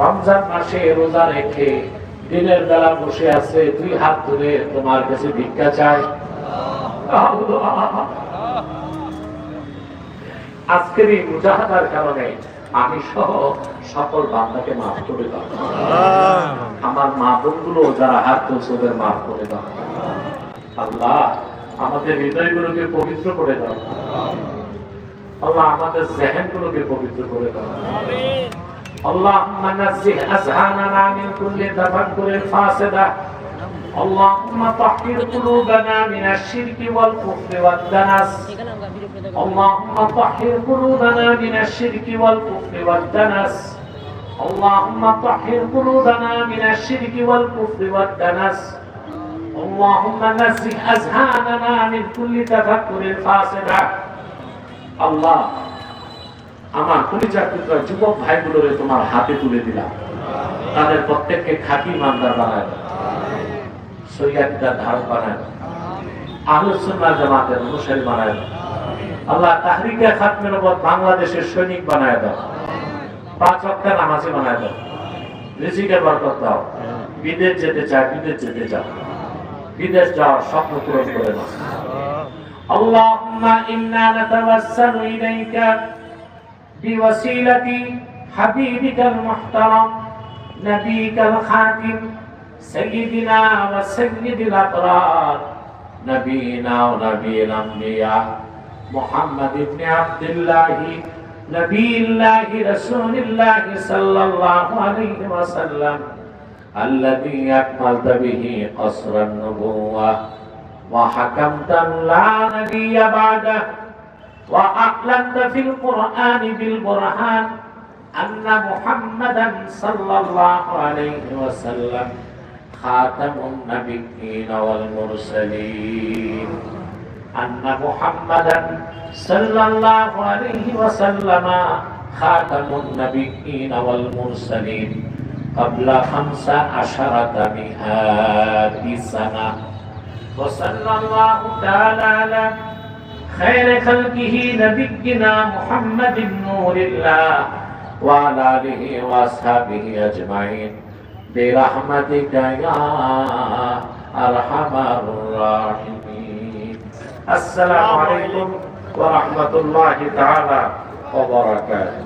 রমজান মাসে রোজা রেখে দিনের বেলা বসে আছে, দুই হাত ধরে তোমার কাছে ভিক্ষা চায় আজকের এই মুজাহাদার কারণে আমি সহ সকল বান্দাকে মাফ করে দাও। আমার মা বোনগুলো যারা হাত তুলছে, ওদের মাফ করে দাও। আল্লাহ, আমাদের হৃদয়গুলোকে পবিত্র করে দাও। আল্লাহ, আমাদের জেহেনগুলোকে পবিত্র করে দাও। اللهم نزه أذهاننا من كل تفكر فاسدة. اللهم طهر قلوبنا من الشرك والكفر والدنس. اللهم طهر قلوبنا من الشرك والكفر والدنس. اللهم طهر قلوبنا من الشرك والكفر والدنس. اللهم نزه أذهاننا من كل تفكر فاسدة. الله. আমার পরিচয় পুত্র যুবক ভাইগুলোরে তোমার হাতে তুলে দিলাম তাদের প্রত্যেককে খাঁটি মানদার বানায় দাও সৈয়াদিদার ধারক বানায় দাও আহলুসুন্নাহ জামাতের অনুসারী বানায় দাও আল্লাহ তাহরিকা খাতমের উপর বাংলাদেশের সৈনিক বানায় দাও পাঁচ অক্টা নামাজি বানায় দাও রিজিকের বরকত দাও বিদেশ যেতে চায় বিদেশ যেতে চাও বিদেশ যাওয়ার স্বপ্ন পূরণ করে দাও اللهم إنا نتوسل إليك بوسيلة حبيبك المحترم نبيك الخاتم سيدنا وسيد الأبرار نبينا ونبي الأنبياء محمد بن عبد الله نبي الله رسول الله صلى الله عليه وسلم الذي أكملت به قصر النبوة وحكمت لا نبي بعده. وأعلنت في القرآن بالبرهان أن محمدا صلى الله عليه وسلم خاتم النبيين والمرسلين أن محمدا صلى الله عليه وسلم خاتم النبيين والمرسلين قبل خمس عشرة مئات سنة وصلى الله تعالى على خير خلقه نبينا محمد نور الله وعلى آله وأصحابه أجمعين برحمتك يا أرحم الراحمين السلام عليكم ورحمة الله تعالى وبركاته